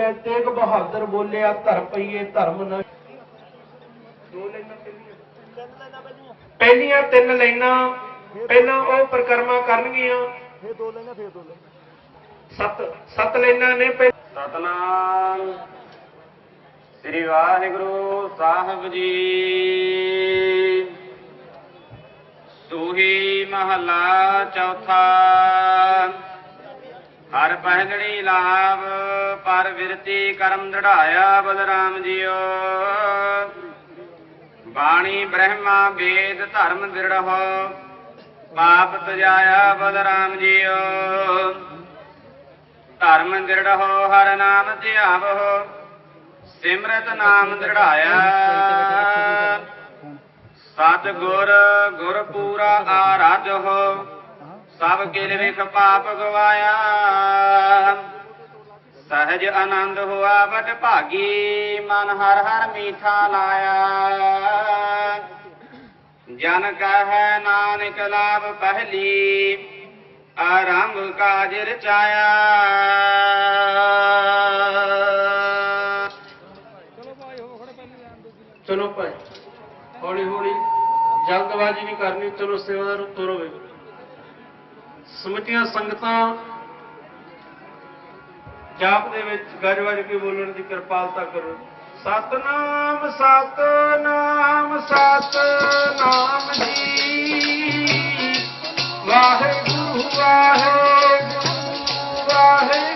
ਹੈ, ਤੇਗ ਬਹਾਦਰ ਬੋਲਿਆ, ਧਰ ਪਈਏ ਧਰਮ ਨ। ਪਹਿਲੀਆਂ ਤਿੰਨ ਲਾਈਨਾਂ, ਪਹਿਲਾਂ ਉਹ ਪ੍ਰਕਰਮਾ ਕਰਨਗੀਆਂ। ਫੇਰ ਦੋ ਲੈਣਾ ਫੇਰ ਦੋ ਲੈਣਾ ਸੱਤ ਸੱਤ ਲਾਈਨਾਂ ਨੇ ਸਤਨਾਮ। ਸ੍ਰੀ ਵਾਹਿਗੁਰੂ ਸਾਹਿਬ ਜੀ। ਸੂਹੀ ਮਹਲਾ ਚੌਥਾ। ਹਰ ਪਹਿਲੜੀ ਲਾਭ ਪਰ ਵਿਰਤੀ ਕਰਮ ਦੜਾਇਆ ਬਲਰਾਮ ਜੀਓ। ਬਾਣੀ ਬ੍ਰਹਮਾ ਵੇਦ ਧਰਮ ਦ੍ਰਿੜਹੁ ਪਾਪ ਤਜਾਇਆ ਬਲਰਾਮ ਜੀਓ। ਧਰਮ ਦ੍ਰਿੜਹੁ ਹਰ ਨਾਮ ਧਿਆਵਹੁ, ਸਿਮਰਤ ਨਾਮ ਦ੍ਰਿੜਾਇਆ ਸਤ ਗੁਰ ਗੁਰ ਪੂਰਾ ਆਰਾਧਹੁ ਸਭ ਕਿਲ ਵਿਖ ਪਾਪ ਗਵਾਇਆ। ਸਹਜ ਆਨੰਦ ਹੋਆ ਵਡ ਭਾਗੀ, ਮਨ ਹਰ ਹਰ ਮੀਠਾ ਲਾਇਆ। ਜਨ ਕਹੈ ਨਾਨਕ ਲਾਭ ਪਹਿਲੀ, ਆਰੰਭ ਕਾਜ ਰਚਾਇਆ ਚਲੋ ਭਾਈ ਹੌਲੀ ਹੌਲੀ ਜਲਦਬਾਜ਼ੀ ਨਹੀਂ ਕਰਨੀ, ਚਲੋ ਸੇਵਾ ਤੁਰੋ ਵੇ ਸਮੁੱਚੀਆਂ ਸੰਗਤਾਂ ਜਾਪ ਦੇ ਵਿੱਚ ਗੱਜ ਵੱਜ ਕੇ ਬੋਲਣ ਦੀ ਕਿਰਪਾਲਤਾ ਕਰੋ। ਸਤਨਾਮ ਸਤਨਾਮ ਸਤਨਾਮ ਜੀ। ਵਾਹਿਗੁਰੂ ਵਾਹਿਗੁਰੂ ਵਾਹਿਗੁਰੂ।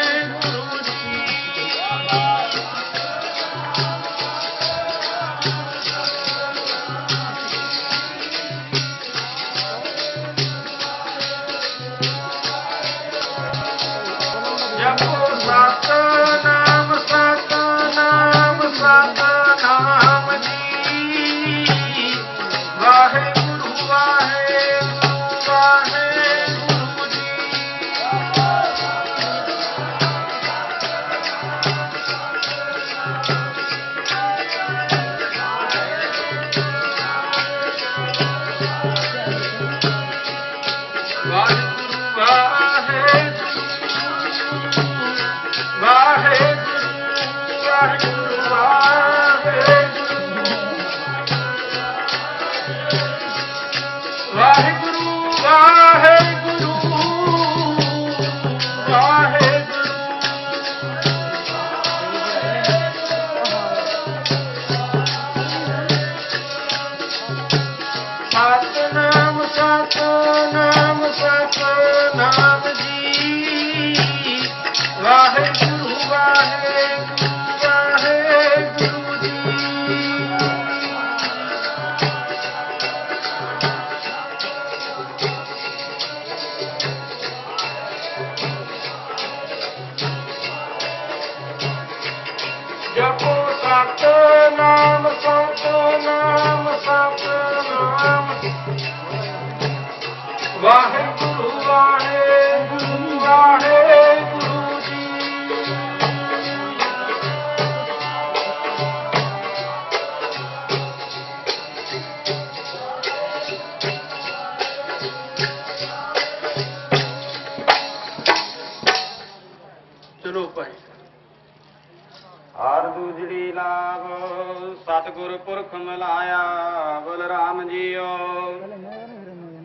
ਪੁਰਖ ਬਲਰਾਮ ਜੀਓ।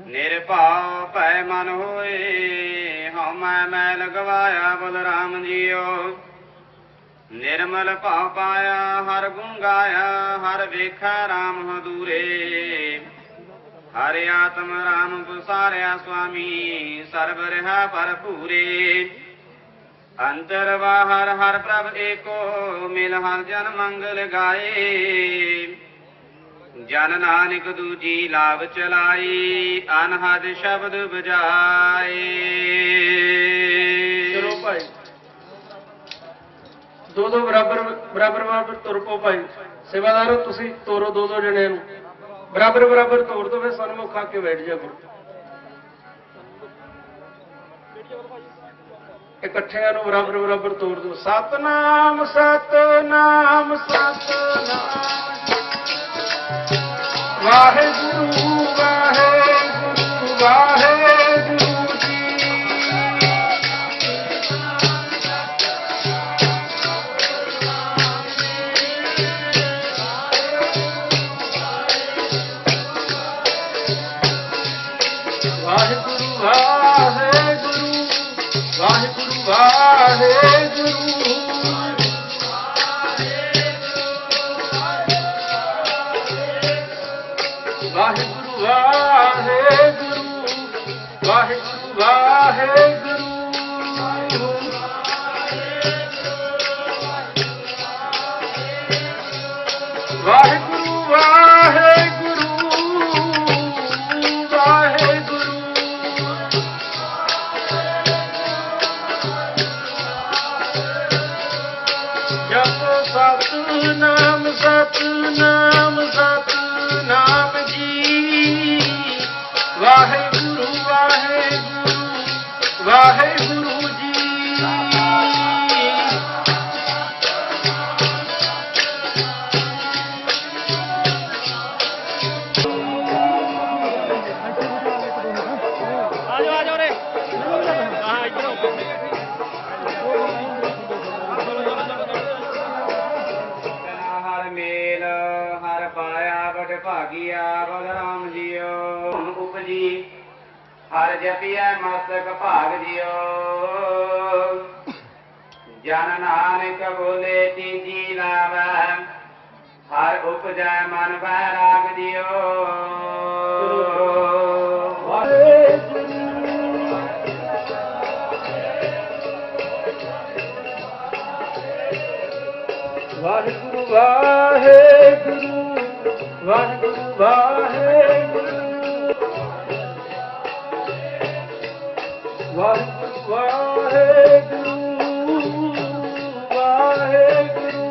ਨਿਰਭਉ ਭੈ ਮਨ ਹੋਏ, ਹਉ ਮੈਂ ਮੈਂ ਲਗਵਾਇਆ ਬਲਰਾਮ ਜੀਓ। ਨਿਰਮਲ ਭਾਵ ਪਾਇਆ, ਹਰ ਗੁਣ ਗਾਇਆ, ਹਰ ਵੇਖਾ RAM ਹਦੂਰੇ। ਹਰਿ ਆਤਮ ਰਾਮ ਪੁਸਾਰਿਆ ਸੁਆਮੀ, ਸਰਬ ਰਹਾ ਭਰਪੂਰੇ ਅੰਤਰ ਬਾਹਰ ਹਰ ਪ੍ਰਭ ਏਕੋ, ਮਿਲ ਹਰ ਜਨ ਮੰਗਲ ਗਾਏ। ਜਨ ਨਾਨਕ ਦੂਜੀ ਲਾਭ ਚਲਾਈ, ਅਨਹਦ ਸ਼ਬਦ ਬਜਾਏ ਚਲੋ ਭਾਈ। ਦੋ ਦੋ ਬਰਾਬਰ ਬਰਾਬਰ ਬਰਾਬਰ ਤੁਰ ਪੋ ਭਾਈ। ਸੇਵਾਦਾਰੋ ਤੁਸੀਂ, ਤੋਰੋ ਦੋ ਦੋ ਜਣਿਆਂ ਨੂੰ। ਬਰਾਬਰ ਬਰਾਬਰ ਤੋਰ ਦੋ, ਫਿਰ ਸਨਮੁਖ ਆ ਕੇ ਬੈਠ ਜਾ ਕਰੋ ਇਕੱਠਿਆਂ ਨੂੰ ਬਰਾਬਰ ਬਰਾਬਰ ਤੋਰ ਦੋ। ਸਤਨਾਮ ਸਤਨਾਮ ਸਤਨਾਮ। ਵਾਹਿਗੁਰੂ ਵਾਹਿਗੁਰੂ। ਵਾਹਿਗੁਰੂ ਵਾਹਿਗੁਰੂ ਵਾਹਿਗੁਰੂ ਵਾਹਿਗੁਰੂ। ਵਾਹਿਗੁਰੂ ਵਾਹਿਗੁਰੂ ਵਾਹਿਗੁਰੂ। ਜਪ ਸਤ ਭਾਗੀਆ ਬਲਰਾਮ ਜੀਓ। ਉਪਜੀ, ਹਰ ਜਪੀਐ ਮਸਤਕ ਭਾਗ ਜਿਓ। ਜਨ ਨਾਨਕ ਬੋਲੇ, ਤੀਜੀ ਲਾਵੈ, ਹਰ ਉਪਜੈ ਮਨ ਬੈਰਾਗ ਜਿਓ। ਵਾਹਿਗੁਰੂ ਵਾਹਿਗੁਰੂ ਵਾਹਿਗੁਰੂ। ਵਾਹਿਗੁਰੂ ਵਾਹਿਗੁਰੂ ਵਾਹਿਗੁਰੂ ਵਾਹਿਗੁਰੂ।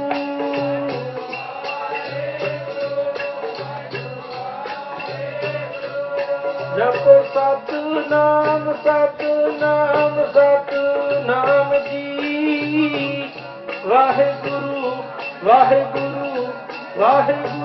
ਜਪੋ ਸਤ ਨਾਮ ਸਤਨਾਮ ਜੀ ਵਾਹਿਗੁਰੂ ਵਾਹਿਗੁਰੂ ਵਾਹਿਗੁਰੂ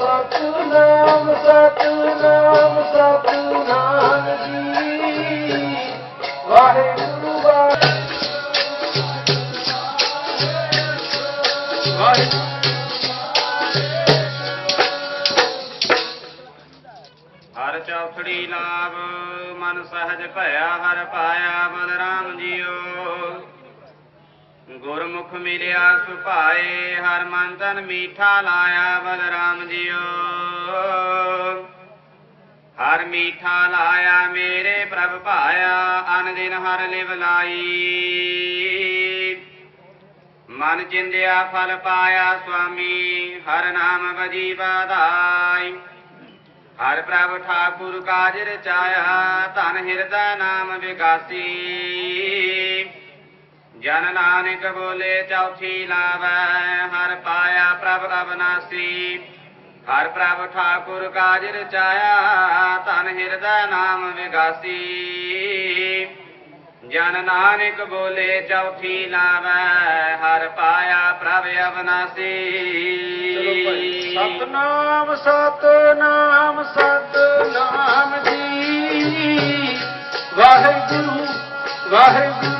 ਸਤਨਾਮ ਸਤਨਾਮ ਸਤਨਾਮ ਜੀ। ਵਾਹਿਗੁਰੂ ਵਾਹਿਗੁਰੂ। ਹਰ ਚੌਥੜੀ ਨਾਮ ਮਨ ਸਹਜ ਭਇਆ, ਹਰ ਪਾਇਆ, ਬਲਰਾਮ ਜੀਓ। ਗੁਰਮੁਖ ਮਿਲਿਆ ਸੁਭਾਏ, ਹਰ ਮਨ ਤਨ ਮੀਠਾ ਲਾਇਆ, ਬਲਰਾਮ ਜੀਓ। ਹਰ ਮੀਠਾ ਲਾਇਆ, ਮੇਰੇ ਪ੍ਰਭ ਭਾਇਆ, ਅਨ ਦਿਨ ਹਰ ਲਿਵ ਲਾਈ। ਮਨ ਚਿੰਦਿਆ ਫਲ ਪਾਇਆ ਸੁਆਮੀ, ਹਰ ਨਾਮ ਬਜੀ ਬਾਧਾਈ ਹਰ ਪ੍ਰਭ ਠਾਕੁਰ ਕਾਜ ਰਚਾਇਆ ਧਨ ਹਿਰਦਾ ਨਾਮ ਵਿਗਾਸੀ। ਜਨ ਨਾਨਕ ਬੋਲੇ ਚੌਥੀ ਲਾਵੈ, ਹਰ ਪਾਇਆ ਪ੍ਰਭ ਅਬਨਾਸੀ ਹਰ ਪ੍ਰਭ ਠਾਕੁਰ ਕਾਜ ਰਚਾਇਆ ਧਨ ਹਿਰਦਾ ਨਾਮ ਵਿਗਾਸੀ। ਜਨ ਨਾਨਕ ਬੋਲੇ ਚੌਥੀ ਲਾਵੈ, ਹਰ ਪਾਇਆ ਪ੍ਰਭ ਅਬਨਾਸੀ। ਸਤਨਾਮ ਸਤਨਾਮ ਸਤਨਾਮ ਜੀ। ਵਾਹਿਗੁਰੂ ਵਾਹਿਗੁਰੂ।